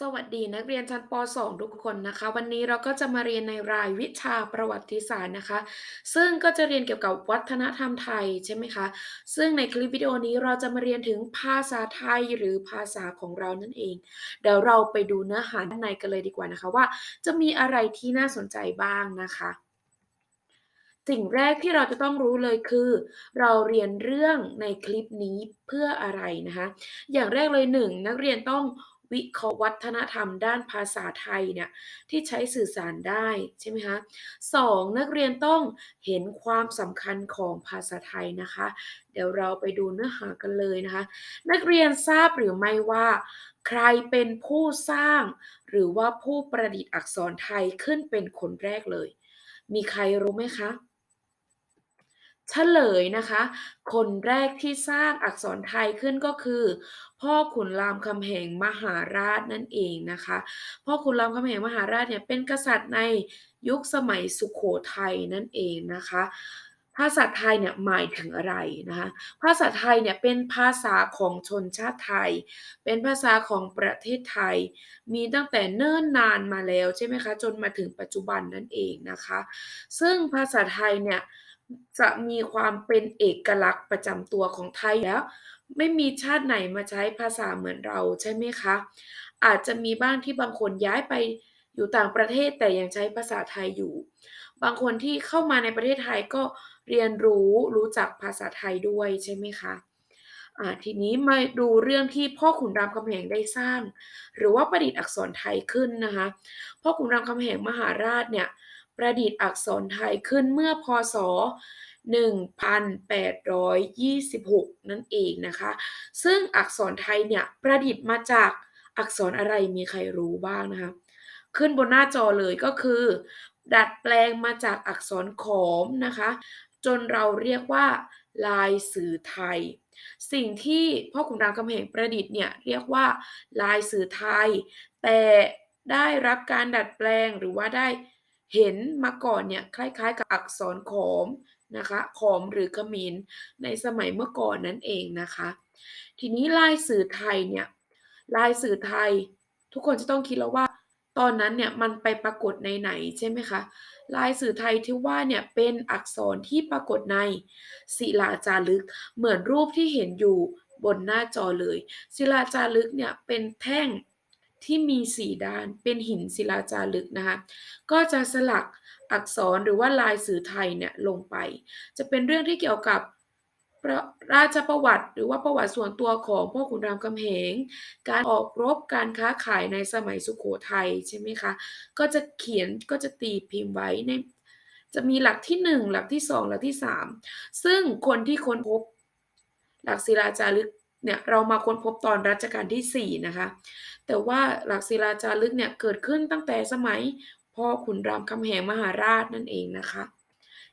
สวัสดีนักเรียนชั้นป .2 ทุกคนนะคะ วันนี้เราก็จะมาเรียนในรายวิชาประวัติศาสตร์นะคะ ซึ่งก็จะเรียนเกี่ยวกับวัฒนธรรมไทยใช่ไหมคะซึ่งในคลิปวิดีโอนี้เราจะมาเรียนถึงภาษาไทยหรือภาษาของเรานั่นเอง เดี๋ยวเราไปดูเนื้อหาด้านในกันเลยดีกว่านะคะว่า จะมีอะไรที่น่าสนใจบ้างนะคะ สิ่งแรกที่เราจะต้องรู้เลยคือ เราเรียนเรื่องในคลิปนี้เพื่ออะไรนะคะ อย่างแรกเลย1นักเรียนต้อง วิเคราะห์วัฒนธรรมด้านภาษาไทยเนี่ยที่ใช้สื่อสารได้ใช่ไหมคะ2นักเรียนต้องเห็นความสำคัญของภาษาไทยนะคะ เดี๋ยวเราไปดูเนื้อหากันเลยนะคะ นักเรียนทราบหรือไม่ว่า ใครเป็นผู้สร้าง หรือว่าผู้ประดิษฐ์อักษรไทยขึ้นเป็นคนแรกเลย มีใครรู้ไหมคะ เฉลยนะคะ คนแรกที่สร้างอักษรไทยขึ้นก็คือ พ่อขุนรามคำแหงมหาราชนั่นเองนะคะ พ่อขุนรามคำแหงมหาราชเนี่ยเป็นกษัตริย์ในยุคสมัยสุโขทัยนั่นเองนะคะ ภาษาไทยเนี่ยหมายถึงอะไรนะคะ ภาษาไทยเนี่ยเป็นภาษาของชนชาติไทย เป็นภาษาของประเทศไทย มีตั้งแต่เนิ่นนานมาแล้วใช่ไหมคะ จนมาถึงปัจจุบันนั่นเองนะคะ ซึ่งภาษาไทยเนี่ย จะมีความเป็นเอกลักษณ์ประจำตัวของไทยแล้ว ไม่มีชาติไหนมาใช้ภาษาเหมือนเราใช่ไหมคะ อาจจะมีบ้างที่บางคนย้ายไปอยู่ต่างประเทศแต่ยังใช้ภาษาไทยอยู่ บางคนที่เข้ามาในประเทศไทยก็เรียนรู้รู้จักภาษาไทยด้วยใช่ไหมคะอ่าทีนี้มาดูเรื่องที่พ่อขุนรามคำแหงได้สร้าง หรือว่าประดิษฐ์อักษรไทยขึ้นนะคะ พ่อขุนรามคำแหงมหาราชเนี่ย ประดิษฐ์อักษรไทยขึ้นเมื่อพ.ศ.1826 นั่นเองนะคะ ซึ่งอักษรไทยเนี่ยประดิษฐ์มาจากอักษรอะไรมีใครรู้บ้างนะคะ ขึ้นบนหน้าจอเลยก็คือ ดัดแปลงมาจากอักษรขอมนะคะ จนเราเรียกว่าลายสื่อไทย สิ่งที่พ่อขุนรามคำแหงประดิษฐ์เนี่ยเรียกว่าลายสื่อไทย แต่ได้รับการดัดแปลงหรือว่าได้ เห็นมาก่อนเนี่ยคล้ายๆ กับอักษรขอมนะคะขอมหรือขมรในสมัยเมื่อก่อนนั่นเองนะคะ ทีนี้ลายสื่อไทยเนี่ยลายสื่อไทย ทุกคนจะต้องคิดแล้วว่า ตอนนั้นเนี่ยมันไปปรากฏในไหนใช่ไหมคะลายสื่อไทยที่ว่าเนี่ยเป็นอักษรที่ปรากฏในศิลาจารึกเหมือนรูปที่เห็นอยู่บนหน้าจอเลย ศิลาจารึกเนี่ยเป็นแท่ง ที่มี4ด้านเป็นหินศิลาจารึกนะคะก็จะสลักอักษรหรือว่าลายสื่อไทยเนี่ยลงไป จะเป็นเรื่องที่เกี่ยวกับระราชประวัติหรือว่าประวัติส่วนตัวของพ่อขุนรามคำแหง การออกรบการค้าขายในสมัยสุโขทัยใช่ไหมคะ ก็จะเขียนก็จะตีพิมพ์ไว้ในจะมีหลักที่ 1 หลักที่ 2 หลักที่ 3 ซึ่งคนที่ค้นพบหลักศิลาจารึก เนี่ยเรามาค้นพบตอนรัชกาลที่ 4 นะคะ แต่ว่าหลักศิลาจารึกเนี่ยเกิดขึ้นตั้งแต่สมัยพ่อขุนรามคำแหงมหาราชนั่นเองนะคะ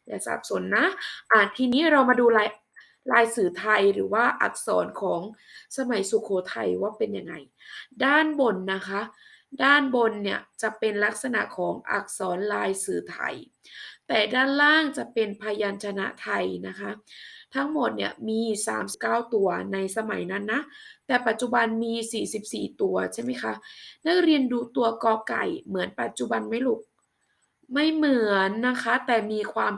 อย่าสับสนนะอ่าทีนี้เรามาดูลายลายสื่อไทยหรือว่าอักษรของสมัยสุโขทัยว่าเป็นยังไง ด้านบนนะคะ ด้านบนเนี่ยจะเป็นลักษณะของอักษรลายสื่อไทย แต่ด้านล่างจะเป็นพยัญชนะไทยนะคะ ทั้งหมดเนี่ยมี 39 ตัวในสมัยนั้นนะ แต่ปัจจุบันมี 44 ตัวใช่ไหมคะ นักเรียนดูตัวกอไก่เหมือนปัจจุบันไหมลูก ไม่เหมือนนะคะ แต่มีความ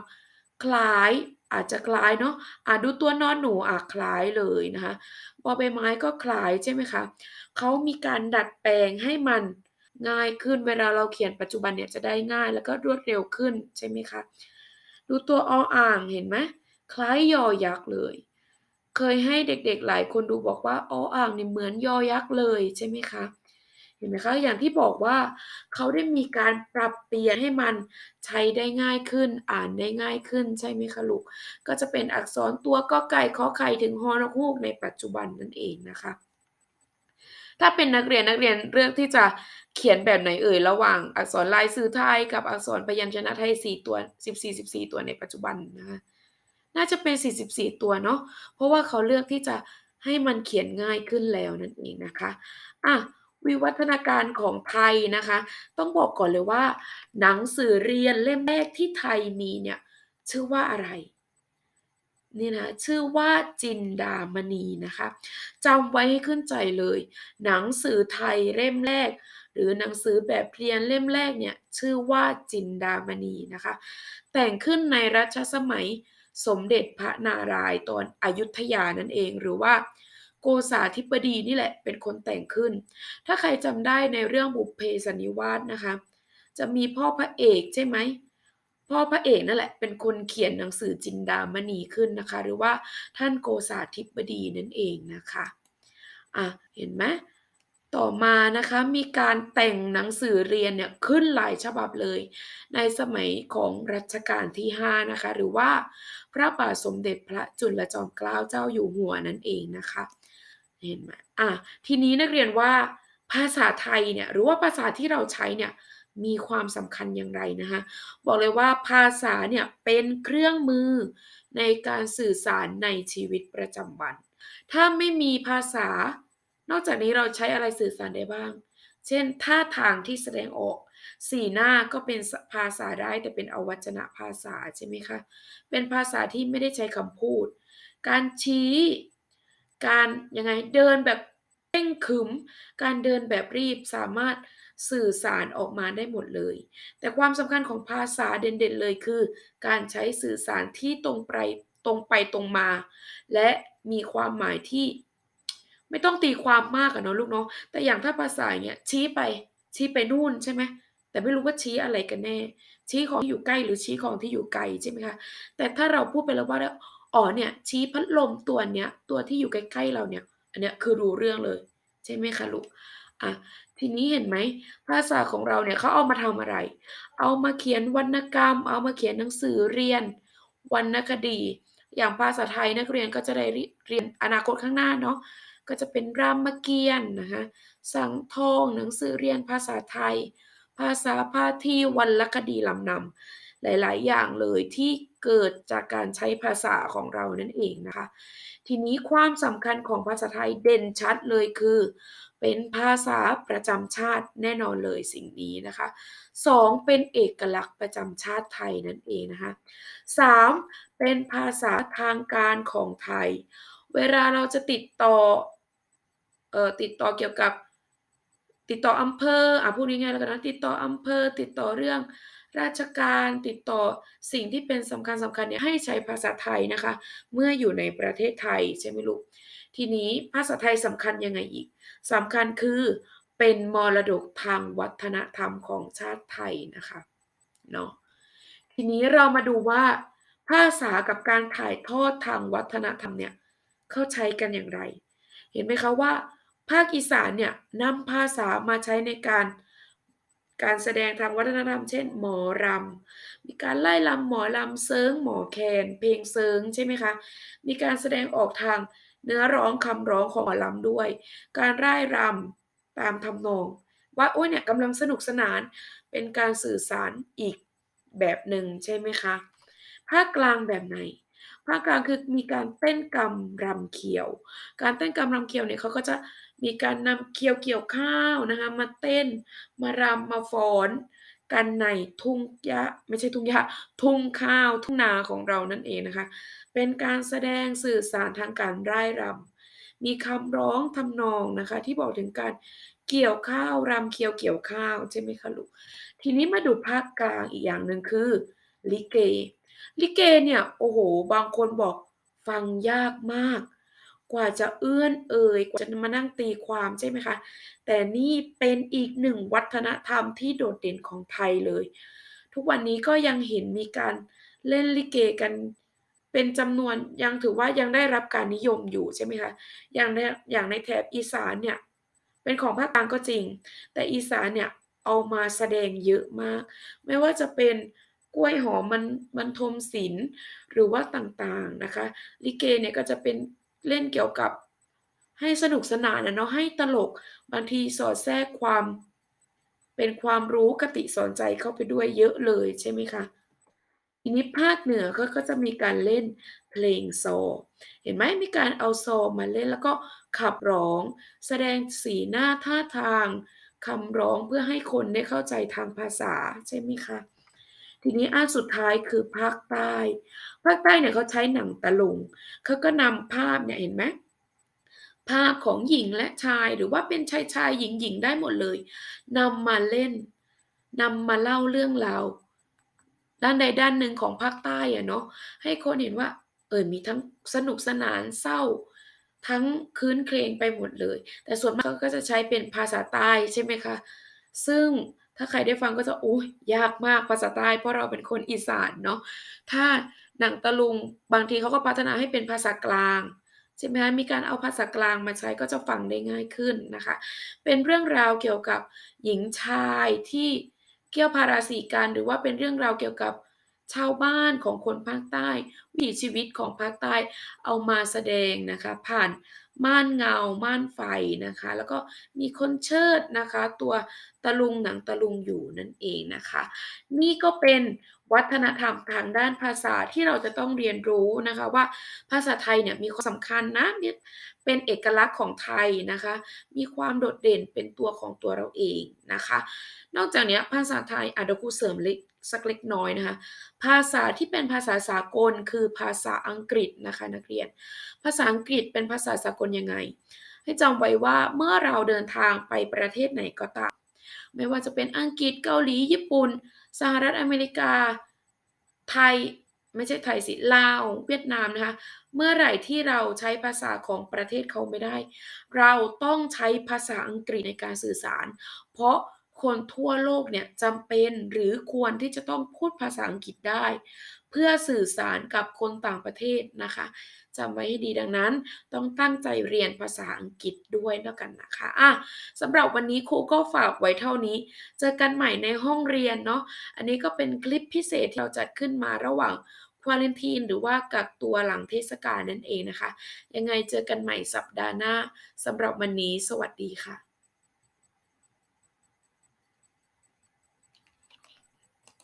คล้ายอาจจะคล้ายเนาะอ่าดูตัวนอนหนูอ่าคล้ายเลยนะคะบอใบไม้ก็คล้ายใช่ไหมคะเขามีการดัดแปลงให้มันง่ายขึ้นเวลาเราเขียนปัจจุบันเนี่ยจะได้ง่ายแล้วก็รวดเร็วขึ้นใช่ไหมคะ ดูตัวออ่างเห็นไหม คล้ายยอยักษ์เลย เคยให้เด็กๆหลายคนดูบอกว่าออ่างเนี่ยเหมือนยอยักษ์เลยใช่ไหมคะเห็นไหมคะอย่างที่บอกว่าเขาได้มีการปรับเปลี่ยนให้มันใช้ได้ง่ายขึ้น อ่านได้ง่ายขึ้นใช่ไหมคะลูกก็จะเป็นอักษรตัวกอไก่ขอไข่ถึงฮอนกฮูกในปัจจุบันนั่นเองนะคะ ถ้าเป็นนักเรียนนักเรียนเลือกที่จะเขียนแบบไหนเอ่ยระหว่างอักษรลายสื่อไทย กับอักษรพยัญชนะไทย4ตัว 14 14 ตัวในปัจจุบันนะคะ น่าจะเป็น 44 ตัวเนาะเพราะว่าเขาเลือกที่จะให้มันเขียนง่ายขึ้นแล้วนั่นเองนะคะอ่าวิวัฒนาการของไทยนะคะ ต้องบอกก่อนเลยว่า หนังสือเรียนเล่มแรกที่ไทยมีเนี่ยชื่อว่าอะไรนี่นะชื่อว่าจินดามณีนะคะจำไว้ให้ขึ้นใจเลย หนังสือไทยเล่มแรก หรือหนังสือแบบเรียนเล่มแรกเนี่ยชื่อว่าจินดามณีนะคะ แต่งขึ้นในรัชสมัย สมเด็จพระนารายณ์ตอนอยุธยานั่นเอง หรือว่าโกษาธิบดีนี่แหละเป็นคนแต่งขึ้น ถ้าใครจำได้ในเรื่องบุพเพสันนิวาสนะคะ จะมีพ่อพระเอกใช่ไหมพ่อพระเอกนั่นแหละเป็นคนเขียนหนังสือจินดามณีขึ้นนะคะ หรือว่าท่านโกษาธิบดีนั่นเองนะคะ อะ เห็นไหม ต่อมานะคะมีการแต่งหนังสือเรียนเนี่ยขึ้นหลายฉบับเลย ในสมัยของรัชกาลที่5นะคะหรือว่าพระบาทสมเด็จพระจุลจอมเกล้าเจ้าอยู่หัวนั่นเองนะคะเห็นไหมอะทีนี้นักเรียนว่าภาษาไทยเนี่ยหรือว่าภาษาที่เราใช้เนี่ยมีความสำคัญอย่างไรนะคะบอกเลยว่าภาษาเนี่ยเป็นเครื่องมือในการสื่อสารในชีวิตประจำวัน ถ้าไม่มีภาษา นอกจากนี้เราใช้อะไรสื่อสารได้บ้าง เช่น ท่าทางที่แสดงออก สีหน้าก็เป็นภาษาได้แต่เป็นอวัจนภาษาใช่ไหมคะ เป็นภาษาที่ไม่ได้ใช้คำพูด การชี้ การยังไงเดินแบบเร่งขึม การเดินแบบรีบสามารถสื่อสารออกมาได้หมดเลย แต่ความสำคัญของภาษาเด่นๆเลยคือ การใช้สื่อสารที่ตรงไปตรงไปตรงมา และมีความหมายที่ ไม่ต้องตีความมากอะเนาะลูกเนาะแต่อย่างถ้าภาษาเงี้ยชี้ไป ชี้ไปนู่นใช่ไหมแต่ไม่รู้ว่าชี้อะไรกันแน่ ชี้ของที่อยู่ใกล้หรือชี้ของที่อยู่ไกลใช่ไหมคะแต่ถ้าเราพูดไปแล้วว่าอ๋อเนี่ย ชี้พัดลมตัวเนี้ย ตัวที่อยู่ใกล้ๆเราเนี่ย อันเนี้ยคือรู้เรื่องเลย ใช่ไหมคะลูกอะทีนี้เห็นไหมภาษาของเราเนี่ยเขาเอามาทำอะไร เอามาเขียนวรรณกรรม เอามาเขียนหนังสือเรียนวรรณคดี อย่างภาษาไทยนักเรียนก็จะได้เรียนอนาคตข้างหน้าเนาะ ก็จะเป็นรามเกียรติ์นะคะ สังทอง หนังสือเรียนภาษาไทย ภาษาพาทีวรรณคดีลำนำหลาย ๆ อย่างเลยที่เกิดจากการใช้ภาษาของเรานั่นเองนะคะ ทีนี้ความสำคัญของภาษาไทยเด่นชัดเลยคือ เป็นภาษาประจำชาติแน่นอนเลยสิ่งนี้นะคะ 2. เป็นเอกลักษณ์ประจำชาติไทยนั่นเองนะคะ 3. เป็นภาษาทางการของไทย เวลาเราจะติดต่อ ติดต่อเกี่ยวกับ ติดต่ออำเภออะพูดง่ายๆแล้วกันนะติดต่ออำเภอ ติดต่อเรื่องราชการติดต่อสิ่งที่เป็นสำคัญๆเนี่ยให้ใช้ภาษาไทยนะคะ เมื่ออยู่ในประเทศไทยใช่ไหมลูกทีนี้ภาษาไทยสำคัญยังไงอีกสำคัญคือเป็นมรดกทางวัฒนธรรมของชาติไทยนะคะเนาะทีนี้เรามาดูว่า ภาษากับการถ่ายทอดทางวัฒนธรรมเนี่ยเขาใช้กันอย่างไร เห็นไหมคะว่า ภาคอีสานเนี่ยนำภาษามาใช้ในการการแสดงทางวัฒนธรรมเช่น หมอรำมีการไล่รำหมอรำเซิงหมอแคน เพลงเซิงใช่ไหมคะ มีการแสดงออกทางเนื้อร้องคำร้องของหมอลำด้วย การร่ายรำตามทำนอง ว่าโอ้ยเนี่ยกำลังสนุกสนานเป็นการสื่อสารอีกแบบหนึ่งใช่ไหมคะภาคกลางแบบไหน ภาคกลางคือมีการเต้นกำรมรำเขียว การเต้นกำรมรำเขียวเนี่ยเขาก็จะมีการนำเขียวเกี่ยวข้าวนะคะมาเต้นมารำมาฟ้อนกันในทุ่งหญ้าไม่ใช่ทุ่งหญ้าทุ่งข้าวทุ่งนาของเรานั่นเองนะคะ เป็นการแสดงสื่อสารทางการร่ายรำมีคำร้องทำนองนะคะที่บอกถึงการเกี่ยวข้าวรำเคียวเกี่ยวข้าวใช่ไหมคะลูกทีนี้มาดูภาคกลางอีกอย่างหนึ่งคือลิเก ลิเกเนี่ย โอ้โห บางคนบอกฟังยากมาก กว่าจะเอื้อนเอ่ย กว่าจะมานั่งตีความใช่ไหมคะ แต่นี่เป็นอีกหนึ่งวัฒนธรรมที่โดดเด่นของไทยเลย ทุกวันนี้ก็ยังเห็นมีการเล่นลิเกกันเป็นจำนวนยังถือว่ายังได้รับการนิยมอยู่ใช่ไหมคะ อย่างในอย่างในแถบอีสานเนี่ย เป็นของภาคกลางก็จริง แต่อีสานเนี่ยเอามาแสดงเยอะมาก ไม่ว่าจะเป็น กล้วยหอมมันมันทมศิลป์หรือว่าต่างๆนะคะ ลิเกเนี่ยก็จะเป็นเล่นเกี่ยวกับให้สนุกสนานนะเนาะให้ตลกบางทีสอดแทรกความ เป็นความรู้คติสอนใจเข้าไปด้วยเยอะเลยใช่ไหมคะทีนี้ภาคเหนือก็ก็จะมีการเล่นเพลงโซ เห็นไหมมีการเอาโซมาเล่นแล้วก็ขับร้อง แสดงสีหน้าท่าทางคำร้องเพื่อให้คนได้เข้าใจทางภาษาใช่ไหมคะ ทีนี้อันสุดท้ายคือภาคใต้ ภาคใต้เนี่ยเขาใช้หนังตะลุงเขาก็นำภาพเนี่ยเห็นไหมภาพของหญิงและชายหรือว่าเป็นชายๆหญิงๆได้หมดเลยนำมาเล่นนำมาเล่าเรื่องราวด้านใดด้านหนึ่งของภาคใต้อะเนาะให้คนเห็นว่า เออมีทั้งสนุกสนานเศร้า ทั้งคืนเครงไปหมดเลย แต่ส่วนมากเขาก็จะใช้เป็นภาษาใต้ใช่ไหมคะ ซึ่ง ถ้าใครได้ฟังก็จะโอ๊ยยากมากภาษาใต้เพราะเราเป็นคนอีสานเนาะถ้าหนังตะลุงบางทีเขาก็พัฒนาให้เป็นภาษากลางใช่ไหมมีการเอาภาษากลางมาใช้ก็จะฟังได้ง่ายขึ้นนะคะ เป็นเรื่องราวเกี่ยวกับหญิงชายที่เกี่ยวพาราสีกันหรือว่าเป็นเรื่องราวเกี่ยวกับชาวบ้านของคนภาคใต้วิถีชีวิตของภาคใต้เอามาแสดงนะคะ ผ่านม่านเงาม่านไฟนะคะ แล้วก็มีคนเชิดนะคะ ตัว ตะลุงหนังตะลุงอยู่นั่นเองนะคะ นี่ก็เป็นวัฒนธรรมทางด้านภาษาที่เราจะต้องเรียนรู้นะคะว่าภาษาไทยเนี่ยมีความสำคัญนะเนี่ยเป็นเอกลักษณ์ของไทยนะคะ มีความโดดเด่นเป็นตัวของตัวเราเองนะคะ นอกจากนี้ภาษาไทยอาเดี๋ยวครูเสริมเล็กสักเล็กน้อยนะคะ ภาษาที่เป็นภาษาสากลคือภาษาอังกฤษนะคะนักเรียน ภาษาอังกฤษเป็นภาษาสากลยังไง ให้จำไว้ว่าเมื่อเราเดินทางไปประเทศไหนก็ตาม ไม่ว่าจะเป็นอังกฤษเกาหลีญี่ปุ่น สหรัฐอเมริกา ไทยไม่ใช่ไทยสิลาว เวียดนามนะคะ เมื่อไหร่ที่เราใช้ภาษาของประเทศเขาไม่ได้ เราต้องใช้ภาษาอังกฤษในการสื่อสาร เพราะคนทั่วโลกเนี่ยจำเป็นหรือควรที่จะต้องพูดภาษาอังกฤษได้ พื่อสื่อสารกับคนต่างประเทศนะคะจำไว้ให้ดีดังนั้น ต้องตั้งใจเรียนภาษาอังกฤษด้วยแล้วกันนะคะอาสำหรับวันนี้ครูก็ฝากไว้เท่านี้ เจอกันใหม่ในห้องเรียนเนาะอันนี้ก็เป็นคลิปพิเศษที่เราจัดขึ้นมาระหว่าง Quarantine หรือว่ากักตัวหลังเทศกาลนั่นเองนะคะ ยังไงเจอกันใหม่สัปดาห์หน้าสำหรับวันนี้ สวัสดีค่ะ